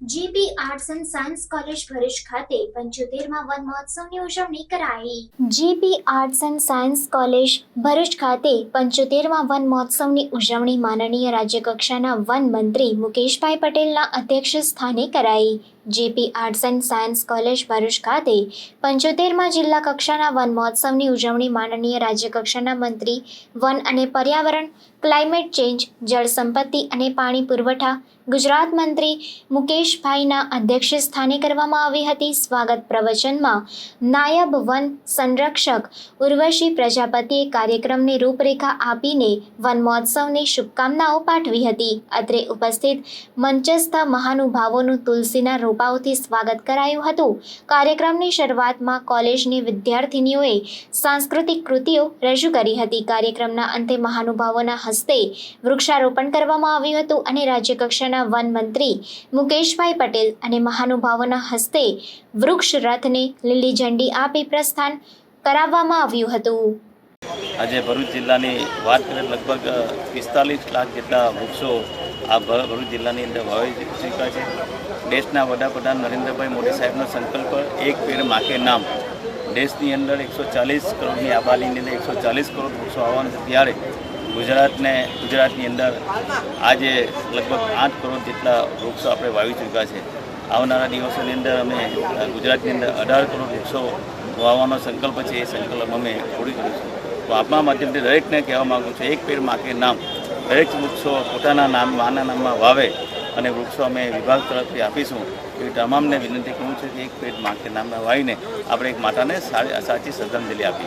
GP arts and science college Bharuch ખાતે પંચોતેરમાં વન મહોત્સવની ઉજવણી કરાઈ. GP arts and science college Bharuch ખાતે પંચોતેરમાં વન મહોત્સવની ઉજવણી માનનીય રાજ્યકક્ષાના વન મંત્રી મુકેશભાઈ પટેલના અધ્યક્ષ સ્થાને કરાઈ. JP arts and science college Bharuch ખાતે પંચોતેરમાં જિલ્લા કક્ષાના વન મહોત્સવની ઉજવણી માનનીય રાજ્યકક્ષાના મંત્રી, વન અને પર્યાવરણ, ક્લાઇમેટ ચેન્જ, જળ સંપત્તિ અને પાણી પુરવઠા, ગુજરાત મંત્રી મુકેશભાઈના અધ્યક્ષ સ્થાને કરવામાં આવી હતી. સ્વાગત પ્રવચનમાં નાયબ વન સંરક્ષક ઉર્વશી પ્રજાપતિએ કાર્યક્રમની રૂપરેખા આપીને વન મહોત્સવની શુભકામનાઓ પાઠવી હતી. અત્રે ઉપસ્થિત મંચસ્થ મહાનુભાવોનું તુલસીના રોપાઓથી સ્વાગત કરાયું હતું. કાર્યક્રમની શરૂઆતમાં કોલેજની વિદ્યાર્થિનીઓએ સાંસ્કૃતિક કૃતિઓ રજૂ કરી હતી. કાર્યક્રમના અંતે મહાનુભાવોના હસ્તે વૃક્ષારોપણ કરવામાં આવ્યું હતું અને રાજ્યકક્ષાના વન મંત્રી મુકેશભાઈ પટેલ અને મહાનુભાવોના હસ્તે વૃક્ષ રથને લીલી ઝંડી આપી પ્રસ્થાન કરાવવામાં આવ્યું હતું. આજે ભરૂચ જિલ્લાની વાત કરીએ લગભગ પિસ્તાલીસ લાખ જેટલા વૃક્ષો આ ભરૂચ જિલ્લાની અંદર વાવી ચૂક્યા છે. દેશના વડાપ્રધાન નરેન્દ્રભાઈ મોદી સાહેબનો સંકલ્પ એક પેડ માકે નામ. દેશની અંદર એકસો ચાલીસ કરોડની આબાદીની અંદર એકસો ચાલીસ કરોડ વૃક્ષો આવવાનું છે. ત્યારે ગુજરાતને, ગુજરાતની અંદર આજે લગભગ આઠ કરોડ જેટલા વૃક્ષો આપણે વાવી ચૂક્યા છે. આવનારા દિવસોની અંદર અમે ગુજરાતની અંદર અઢાર કરોડ વૃક્ષો વાવવાનો સંકલ્પ છે. એ સંકલ્પ અમે પૂરી કરીશું. તો આપણા માધ્યમથી દરેકને કહેવા માગું છું, એક પેર માકે નામ, દરેક વૃક્ષો પોતાના નામ માના નામમાં વાવે અને વૃક્ષો અમે વિભાગ તરફથી આપીશું. એવી તમામને વિનંતી કરું છું કે એક પેટ માકે નામમાં વાવીને આપણે એક માતાને સાચી શ્રદ્ધાંજલિ આપીએ.